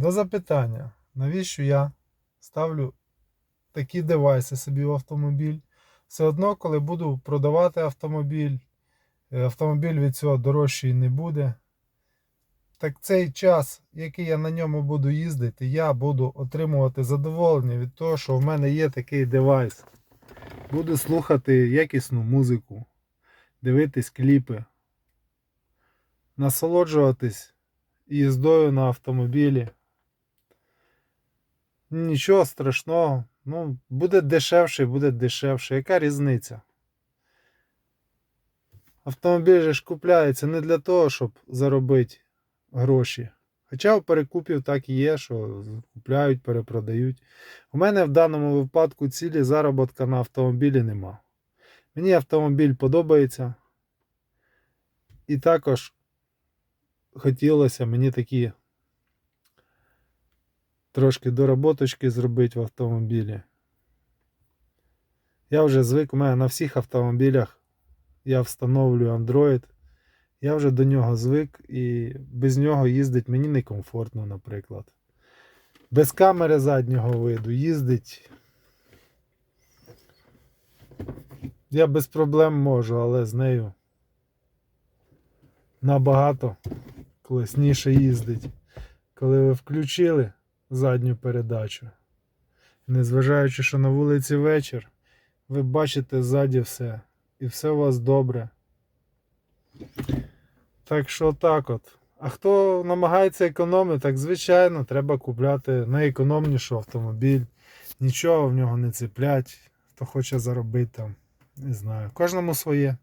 До запитання, навіщо я ставлю такі девайси собі в автомобіль? Все одно, коли буду продавати автомобіль, е, автомобіль від цього дорожчий не буде. Так цей час, який я на ньому буду їздити, я буду отримувати задоволення від того, що в мене є такий девайс. Буду слухати якісну музику, дивитись кліпи, насолоджуватись їздою на автомобілі. Нічого страшного. Ну, буде дешевше, буде дешевше. Яка різниця? Автомобіль же ж купляється не для того, щоб заробити гроші. Хоча у перекупів так і є, що купляють, перепродають. У мене в даному випадку цілі заробітка на автомобілі нема. Мені автомобіль подобається. І також хотілося мені такі трошки доработочки зробити в автомобілі. Я вже звик, у мене на всіх автомобілях я встановлюю Android. Я вже до нього звик і без нього їздить мені некомфортно, наприклад. Без камери заднього виду їздить. Я без проблем можу, але з нею набагато класніше їздить. Коли ви включили задню передачу, незважаючи, що на вулиці вечір, ви бачите ззаді все, і все у вас добре. Так що так от. А хто намагається економити, так звичайно, треба купляти найекономніший автомобіль. Нічого в нього не ціплять. Хто хоче заробити там, не знаю. Кожному своє.